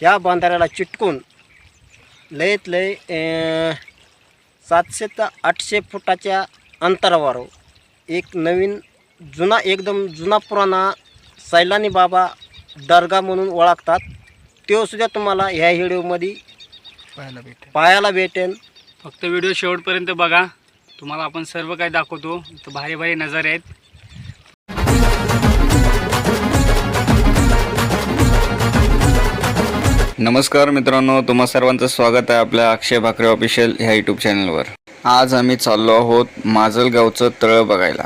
ह्या बांधाऱ्याला चिटकून लयत लय सातशे ते आठशे फुटाच्या अंतरावर एक नवीन जुना एकदम जुना पुराणा सैलानी बाबा दर्गा म्हणून ओळखतात. तो सुद्धा तुम्हाला ह्या व्हिडिओमध्ये पाहायला भेटेल. पाहायला भेटेल. फक्त व्हिडिओ शेवटपर्यंत बघा. तुम्हाला आपण सर्व काही दाखवतो. तर भारी भारी नजारे आहेत. नमस्कार मित्रांनो तुम्हा सर्वांचं स्वागत आहे आपल्या अक्षय भाकरे ऑफिशियल ह्या यूट्यूब चॅनलवर आज आम्ही चाललो आहोत माजलगावचं तळ बघायला.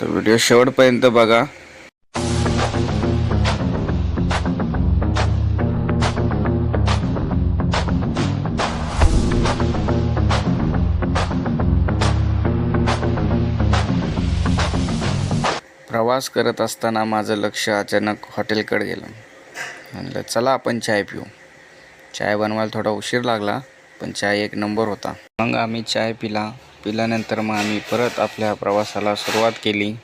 तर व्हिडिओ शेवटपर्यंत बघा. प्रवास करत असताना माझं लक्ष अचानक हॉटेलकडे गेलं. म्हणलं चला आपण चाय पिऊ. चाय बनवायला थोडा उशीर लागला पण चाय एक नंबर होता. मग आम्ही चाय पिला. पिल्यानंतर मग आम्ही परत आपल्या प्रवासाला सुरुवात केली.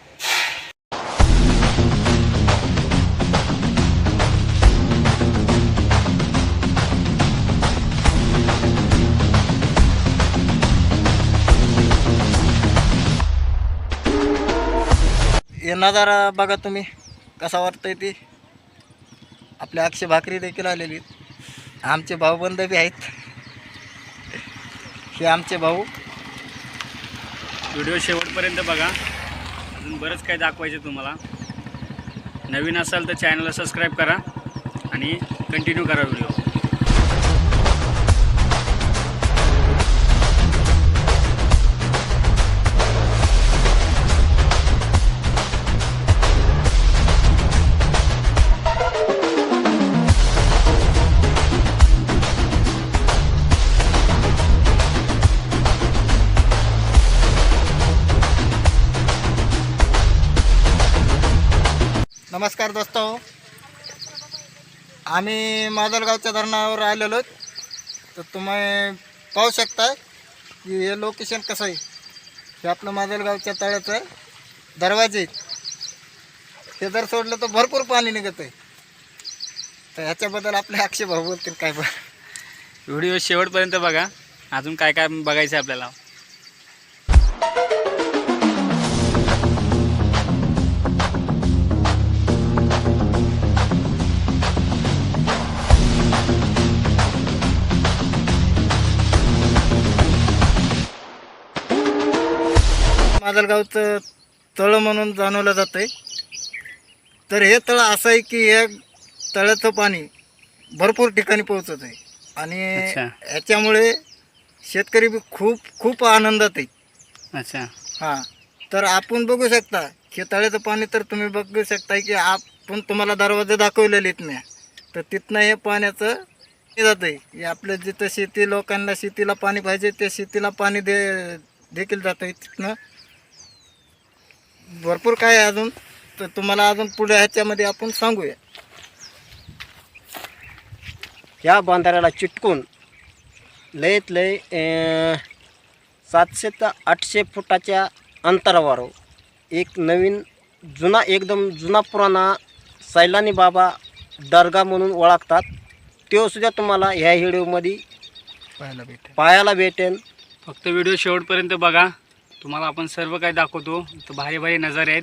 येणार नजारा बघा तुम्ही कसा वाटतंय ती. आपल्या अक्षय भाकरी देखील आलेली आमचे भाऊबंद बी आहेत. हे आमचे भाऊ. व्हिडिओ शेवटपर्यंत बघा. अजून बरंच काही दाखवायचं तुम्हाला. नवीन असाल तर चॅनलला सबस्क्राईब करा आणि कंटिन्यू करा व्हिडिओ. नमस्कार दोस्तो। आम्ही माजलगावच्या धरणावर आलेलो आहोत. तर तुम्ही पाहू शकता की हे लोकेशन कसं आहे. हे आपलं माजलगावच्या तळ्याचं दरवाजे आहेत. हे जर सोडलं तर भरपूर पाणी निघत आहे. तर ह्याच्याबद्दल आपले अक्षय भाऊ बोलतील काय बरं व्हिडिओ शेवटपर्यंत बघा. अजून काय काय बघायचं आहे आपल्याला? माजलगावचं तळं म्हणून जाणवलं जातं आहे तर हे तळं असं आहे की हे तळ्याचं पाणी भरपूर ठिकाणी पोहोचत आहे. आणि. ह्याच्यामुळे शेतकरी बी खूप खूप आनंदात आहे. अच्छा. हां. तर आपण बघू शकता हे तळ्याचं पाणी तर तुम्ही बघू शकता की आपण तुम्हाला दरवाजे दाखवलेले आहेत मी तर तिथनं हे पाण्याचं जातं आहे हे आपलं जिथं शेती लोकांना शेतीला पाणी पाहिजे ते शेतीला पाणी दे देखील जातं आहे तिथनं. भरपूर काय आहे अजून तर तुम्हाला अजून पुढे ह्याच्यामध्ये आपण सांगूया. ह्या बांधाऱ्याला चिटकून लयत लय सातशे ते आठशे फुटाच्या अंतरावर एक नवीन जुना एकदम जुना पुराणा सैलानी बाबा दर्गा म्हणून ओळखतात. तो सुद्धा तुम्हाला ह्या व्हिडिओमध्ये पाहायला भेटेल. पाहायला भेटेल. फक्त व्हिडिओ शेवटपर्यंत बघा. तुम्हाला आपण सर्व काही दाखवतो. तर भारी भारी नजारे आहेत.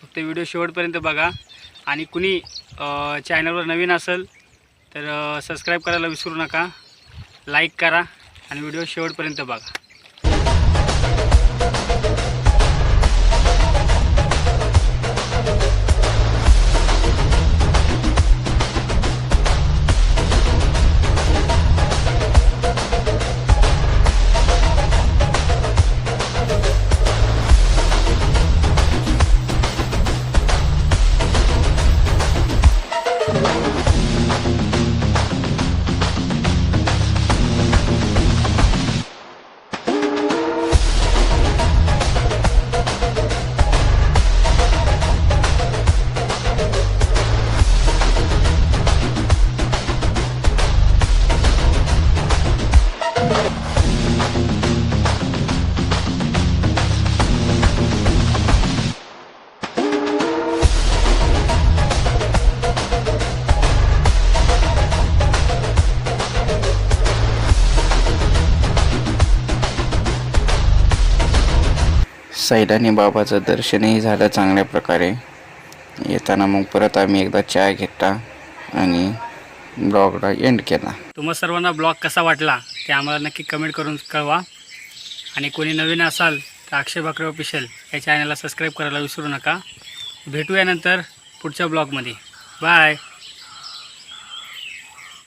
फक्त व्हिडिओ शेवटपर्यंत बघा. आणि कुणी चॅनलवर नवीन असेल तर सबस्क्राईब करायला विसरू नका. लाईक करा आणि व्हिडिओ शेवटपर्यंत बघा. सैलानी बाबाचं दर्शनही झालं चांगल्या प्रकारे. येताना मग परत आम्ही एकदा चाय घेतला आणि ब्लॉगला एंड केला. तुम्हा सर्वांना ब्लॉग कसा वाटला ते आम्हाला नक्की कमेंट करून कळवा. आणि कोणी नवीन असाल तर अक्षय बाकरे ऑफिशियल या चॅनलला सबस्क्राईब करायला विसरू नका. भेटूया नंतर पुढच्या ब्लॉगमध्ये. बाय